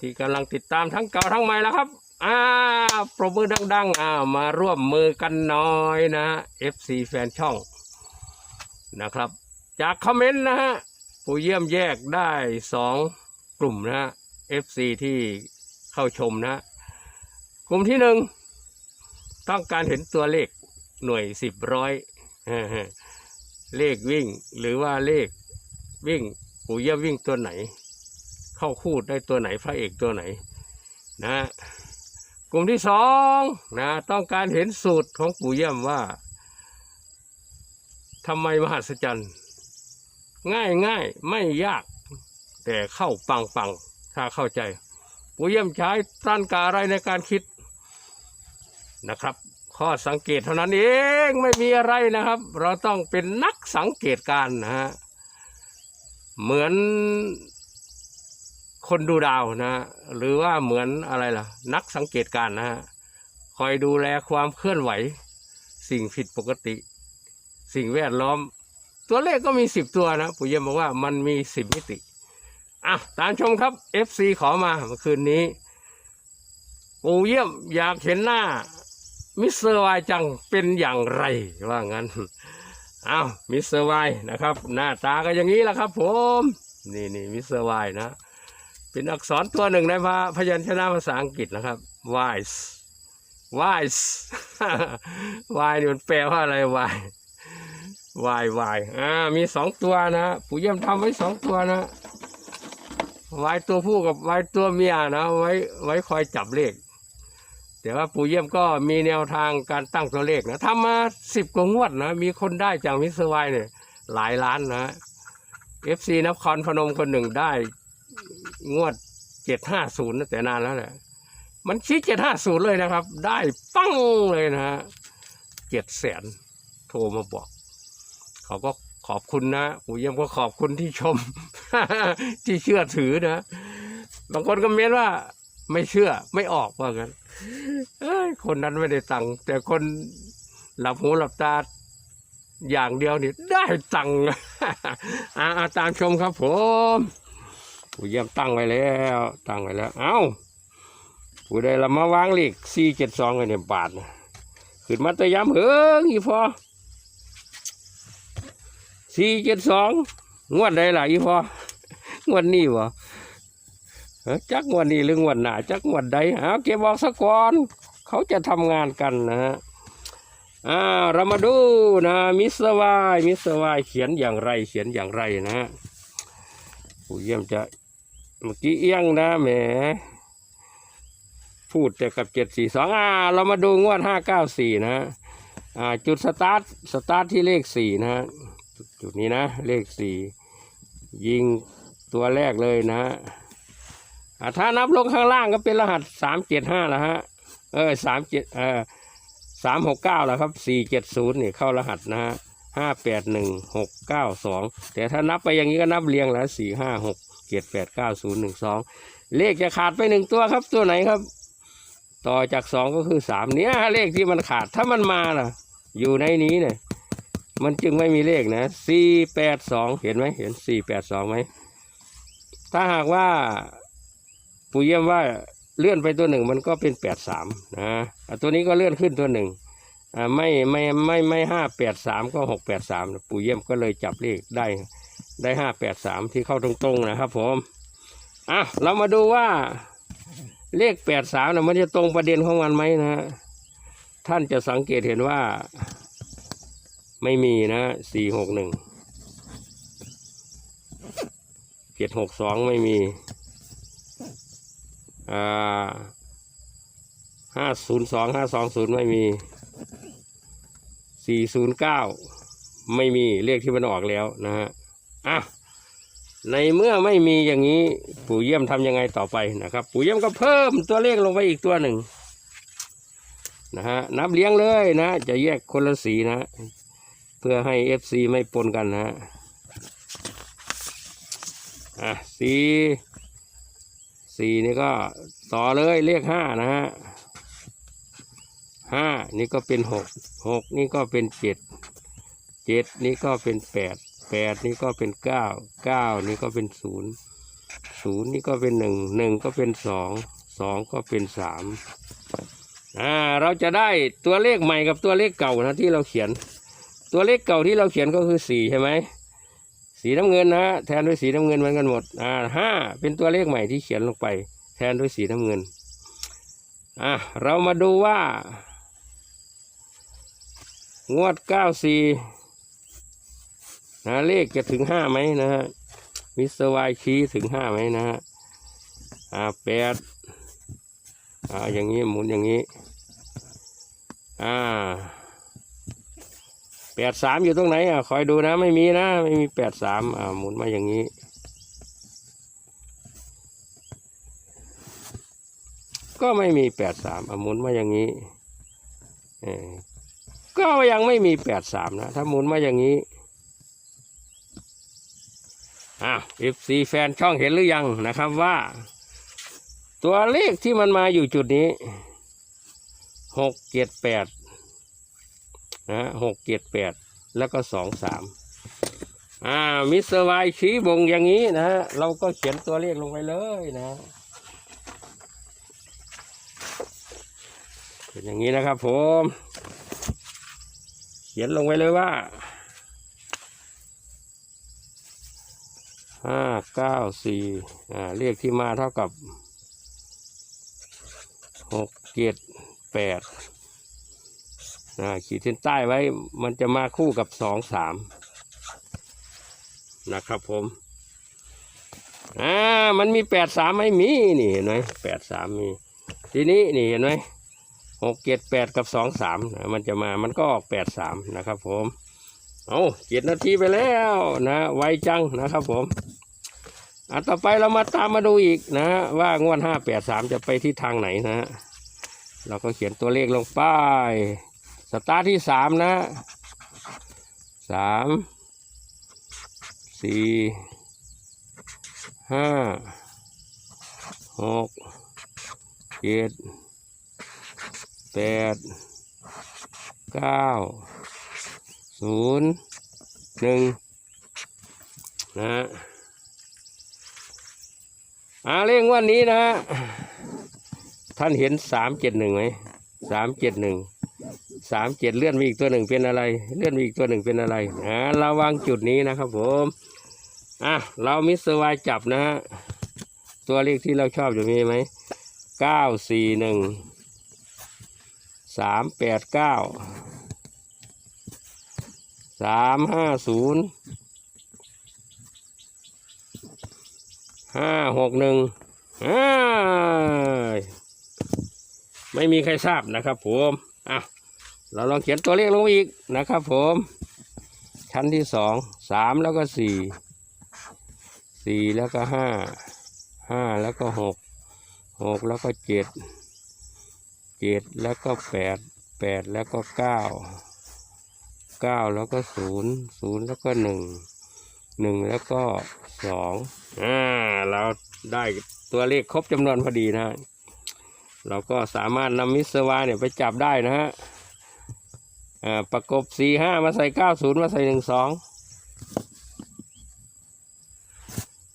ที่กำลังติดตามทั้งเก่าทั้งใหม่แล้วครับอ่าปรบมือดัง ๆอ่ามาร่วมมือกันหน้อยนะ FC แฟนช่องนะครับ จากคอมเมนต์นะฮะผู้เยี่ยมแยกได้สองกลุ่มนะฮะ FC ที่เข้าชมนะ กลุ่มที่หนึ่งต้องการเห็นตัวเลขหน่วยสิบร้อยเลขวิ่งหรือว่าเลขวิ่ง ปู่เยี่ยมวิ่งตัวไหน เข้าคูดได้ตัวไหนพระเอกตัวไหนนะกลุ่มที่สองนะต้องการเห็นสูตรของปู่เยี่ยมว่าทำไมมหัศจรรย์ ง่ายง่ายไม่ยาก แต่เข้าปังปังถ้าเข้าใจ ปู่เยี่ยมใช้ตั้นกาอะไรในการคิดนะครับ ข้อสังเกตเท่านั้นเองไม่มีอะไรนะครับ เราต้องเป็นนักสังเกตการนะฮะเหมือน คนดูดาวนะฮะหรือว่าเหมือนอะไรล่ะ นักสังเกตการนะฮะคอยดูแลความเคลื่อนไหว สิ่งผิดปกติ สิ่งแวดล้อม ตัวเลขก็มีสิบตัวนะปู่เยี่ยมบอกว่ามันมีสิบมิติอะตามชมครับ FC ขอมาเมื่อคืนนี้ปู่เยี่ยมอยากเห็นหน้า มิสเตอร์วายจังเป็นอย่างไรว่างั้นอ้าวมิสเตอร์วายนะครับ หน้าตาก็อย่างนี้แหละครับ ผม นี่นี่มิสเตอร์วายนะ เป็นอักษรตัวหนึ่งในพระพยัญชนะภาษาอังกฤษนะครับ wise wise wise นี่มันแปลว่าอะไร wise wise wise อ่ามีสองตัวนะปู่เยี่ยมทำไว้สองตัวนะวายตัวผู้กับวายตัวเมียนะ ไว้ไว้คอยจับเลข แต่ว่าปู่เยี่ยมก็มีแนวทางการตั้งตัวเลขนะทำมาสิบกว่างวดนะ มีคนได้จากมิสเตอร์ไวน์เนี่ยหลายล้านนะเอฟซีนครพนมคนหนึ่งได้ งวดเจ็ดห้าศูนย์แต่นานแล้วแหละ มันชี้เจ็ดห้าศูนย์เลยนะครับ ได้ปั้งเลยนะฮะเจ็ดแสนโทรมาบอก เขาก็ขอบคุณนะปู่เยี่ยมก็ขอบคุณที่ชม ที่เชื่อถือนะบางคนก็เม้นว่าไม่เชื่อไม่ออกว่ากันคนนั้นไม่ได้ตังค์แต่คนหลับหูหลับตาอย่างเดียวนี่ได้ตังค์อาตามชมครับผม ผู้เยี่ยมตั้งไว้แล้ว ตั้งไว้แล้ว เอ้าผู้ใดละมาวางเลขสี่เจ็ดสองไว้ในบาทนะขึ้นมาแตะย้ำเหิงอีพอสี่เจ็ดสองงวดใดล่ะอีพองวดนี้วะจักงวันนี้หรืองวันหนาจักงวันใดหาเก็บบอกสะก่อนเขาจะทำงานกันนะฮะอ่าเรามาดูนะมิสวายมิสวายเขียนอย่างไรเขียนอย่างไรนะฮะผู้เยี่ยมจะ มื่อกี้เอียงนะแหม พูดแต่กับเจ็ดสี่สองอ่า เรามาดูงวดห้าเก้าสี่นะฮะอ่า จุดสตาร์ทสตาร์ทที่เลขสี่นะฮะจุดนี้นะ เลขสี่ยิงตัวแรกเลยนะฮะอ่าถ้านับลงข้างล่างก็เป็นรหัสสามเจ็ดห้าแล้วฮะ เออสามเจ็ดเออสามหกเก้าแล้วครับสี่เจ็ดศูนย์นี่เข้ารหัสนะฮะห้าแปดหนึ่งหกเก้าสองแต่ถ้านับไปอย่างนี้ก็นับเรียงแล้วสี่ห้าหก เจ็ดแปดเก้าศูนย์หนึ่งสองเลขจะขาดไปหนึ่งตัวครับตัวไหนครับ ต่อจากสองก็คือสามเนี้ยเลขที่มันขาดถ้ามันมาล่ะ อยู่ในนี้เนี่ยมันจึงไม่มีเลขนะสี่แปดสองเห็นไหมเห็นสี่แปดสองไหมถ้าหากว่าปู่เยี่ยมว่าเลื่อนไปตัวหนึ่งมันก็เป็นแปดสามนะตัวนี้ก็เลื่อนขึ้นตัวหนึ่งไม่ไม่ไม่ไม่ห้าแปดสามก็หกแปดสามปู่เยี่ยมก็เลยจับเลขได้ ได้ห้าแปดสามที่เข้าตรงๆนะครับ ผมอะเรามาดูว่า เลขแปดสามนะมันจะตรงประเด็นของมันไหมนะ ท่านจะสังเกตเห็นว่า ไม่มีนะสี่หกหนึ่งเจ็ดหกสองไม่มีอ่าห้าศูนย์สองห้าสองศูนย์ไม่มีสี่ศูนย์เก้าไม่มีเลขที่มันออกแล้วนะฮะ อะในเมื่อไม่มีอย่างนี้ปู่เยี่ยมทำยังไงต่อไปนะครับ ปู่เยี่ยมก็เพิ่มตัวเลขลงไปอีกตัวหนึ่งนะฮะนับเลี้ยงเลยนะ จะแยกคนละสีนะ เพื่อให้เอฟซีไม่ปนกันนะฮะอะสีสี่นี่ก็ต่อเลยเลขห้านะฮะห้านี่ก็เป็นหกหกนี่ก็เป็นเจ็ดเจ็ดนี่ก็เป็นแปด แปดนี่ก็เป็นเก้าเก้านี่ก็เป็นศูนย์ศูนย์นี่ก็เป็นหนึ่งหนึ่งก็เป็นสองสองก็เป็นสามอ่าเราจะได้ตัวเลขใหม่กับตัวเลขเก่านะที่เราเขียน ตัวเลขเก่าที่เราเขียนก็คือสี่ใช่ไหมสีน้ำเงินนะฮะแทนด้วยสีน้ำเงินเหมือนกันหมดอ่าห้าเป็นตัวเลขใหม่ที่เขียนลงไป แทนด้วยสีน้ำเงินอะเรามาดูว่างวดเก้าสี่ นะเลขจะถึงห้าไหมนะฮะมิสเตอร์วายชี้ถึงห้าไหมนะฮะอ่าแปดอ่าอย่างนี้หมุนอย่างนี้ อ่าแปดสามอยู่ตรงไหนอะคอยดูนะ ไม่มีนะไม่มีแปดสามอ่าหมุนมาอย่างนี้ก็ไม่มีแปดสามอะหมุนมาอย่างนี้เออก็ยังไม่มีแปดสามนะ ถ้าหมุนมาอย่างนี้ อะ FC แฟนช่องเห็นหรือยังนะครับว่า ตัวเลขที่มันมาอยู่จุดนี้หกเจ็ดแปดนะหกเจ็ดแปดแล้วก็สองสามอ่ามิสเตอร์วายชี้บงอย่างนี้นะฮะเราก็เขียนตัวเลขลงไปเลยนะเป็นอย่างนี้นะครับผม เขียนลงไปเลยว่า ห้าเก้าสี่อ่าเลขที่มาเท่ากับหกเจ็ดแปดอ่าขีดเส้นใต้ไว้มันจะมาคู่กับสองสามนะครับผมอ่ามันมีแปดสามไม่มีนี่เห็นไหมแปดสามมี ทีนี้นี่เห็นไหมหกเจ็ดแปดกับสองสามมันจะมามันก็ออกแปดสามนะครับผมเอาเจ็ดนาทีไปแล้วนะไวจังนะครับผม อะต่อไปเรามาตามมาดูอีกนะว่างวดห้าแปดสามจะไปที่ทางไหนนะเราก็เขียนตัวเลขลงไปสตาร์ทที่สามนะสามสี่ห้าหกเจ็ดแปดเก้าศูนย์หนึ่งนะฮะ อาเลขงวันนี้นะฮะท่านเห็นสามเจ็ดหนึ่งไหมสามเจ็ดหนึ่งสามเจ็ดเลื่อนมีอีกตัวหนึ่งเป็นอะไร เลื่อนมีอีกตัวหนึ่งเป็นอะไรอ่าระวังจุดนี้นะครับผมอะเรามิสเตอร์วายจับนะฮะตัวเลขที่เราชอบจะมีไหมเก้าสี่หนึ่งสามแปดเก้าสามห้าศูนย์ ห้าหกหนึ่งไม่มีใครทราบนะครับผมอะเราลองเขียนตัวเลขลงอีกนะครับผมชั้นที่สองสามแล้วก็สี่สี่แล้วก็ห้าห้าแล้วก็หกหกแล้วก็เจ็ดเจ็ดแล้วก็แปดแปดแล้วก็เก้าเก้าแล้วก็ศูนย์ศูนย์แล้วก็หนึ่ง หนึ่งแล้วก็สองอ่าเราได้ตัวเลขครบจำนวนพอดีนะฮะเราก็สามารถนำมิสวาเนี่ยไปจับได้นะฮะอ่าประกบสี่ห้ามาใส่เก้าศูนย์มาใส่หนึ่งสอง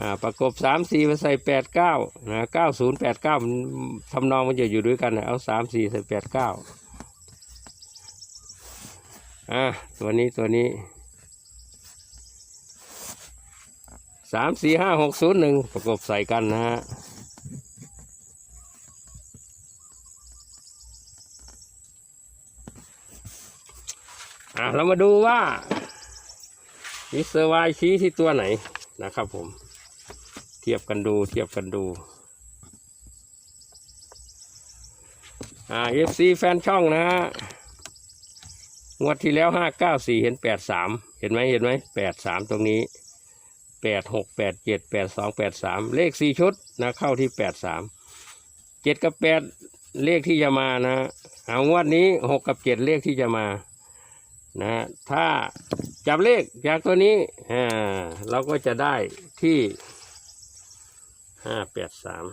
อ่าประกบสามสี่มาใส่แปดเก้านะเก้าศูนย์แปดเก้าทำนองมันจะอยู่ด้วยกันนะเอาสามสี่ใส่แปดเก้าอ่าตัวนี้ตัวนี้ สามสี่ห้าหกศูนย์หนึ่งประกบใส่กันนะฮะอะเรามาดูว่ามิสเตอร์วายชี้ที่ตัวไหนนะครับผม เทียบกันดูเทียบกันดูอ่าเอฟซีแฟนช่องนะฮะงวดที่แล้วห้าเก้าสี่เห็นแปดสามเห็นไหมเห็นไหมแปดสามตรงนี้ แปดหกแปดเจ็ดแปดสองแปดสามเลขสี่ชุดนะเข้าที่แปดสามเจ็ดกับแปดเลขที่จะมานะเอางวดนี้หกกับเจ็ดเลขที่จะมานะถ้าจับเลขจากตัวนี้อ่าเราก็จะได้ที่ห้าแปดสาม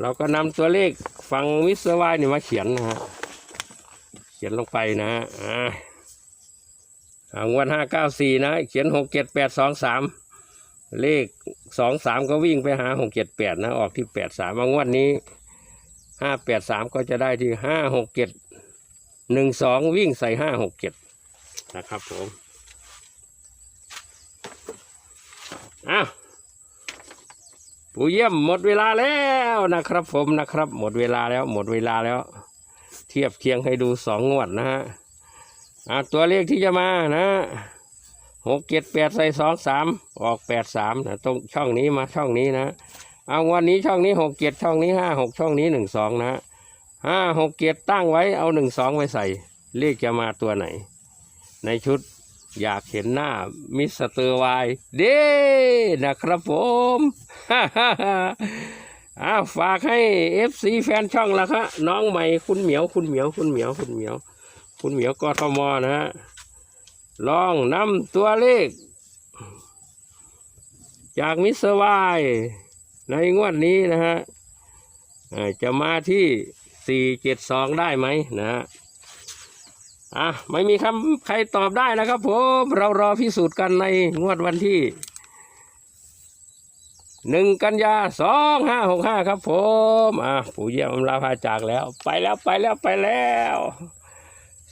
เราก็นำตัวเลขฟังวิศวะนี่มาเขียนนะฮะ เขียนลงไปนะฮะอ่างวันห้าเก้าสี่นะ เขียนหกเจ็ดแปดสองสามเลขสองสามก็วิ่งไปหาหกเจ็ดแปดนะ ออกที่แปดสามงวดนี้ห้าแปดสามก็จะได้ที่ห้าหกเจ็ดหนึ่งสองวิ่งใส่ห้าหกเจ็ดนะครับผมอ้าว ผู้เยี่ยมหมดเวลาแล้วนะครับ ผมนะครับ หมดเวลาแล้ว หมดเวลาแล้ว เทียบเคียงให้ดูสองงวดนะฮะตัวเลขที่จะมานะหกเจ็ดแปดใส่สองสามออกแปดสามนะตรงช่องนี้มาช่องนี้นะเอาวันนี้ช่องนี้หกเจ็ดช่องนี้ห้าหกช่องนี้หนึ่งสองนะห้าหกเจ็ดตั้งไว้เอาหนึ่งสองไว้ใส่เลขจะมาตัวไหน ในชุด อยากเห็นหน้ามิสเตอร์วายเด้นะครับผมอ้าวฝากให้เอฟซีแฟนช่องละครับน้องใหม่คุณเหมียวคุณเหมียวคุณเหมียวคุณเหมียว คุณเหมียวกทมนะฮะลองนำตัวเลข จากมิสวายในงวดนี้นะฮะจะมาที่สี่เจ็ดสองได้ไหมนะฮะ อะไม่มีคำใครตอบได้นะครับผมเรารอพิสูจน์กันในงวดวันที่หนึ่งกันยาสองห้าหกห้าครับผมอะปู่เยี่ยมอำลาพาจากแล้ว ไปแล้วไปแล้วไปแล้ว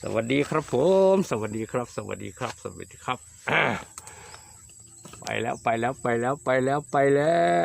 สวัสดีครับผม สวัสดีครับ สวัสดีครับ สวัสดีครับ ไปแล้วไปแล้วไปแล้วไปแล้วไปแล้ว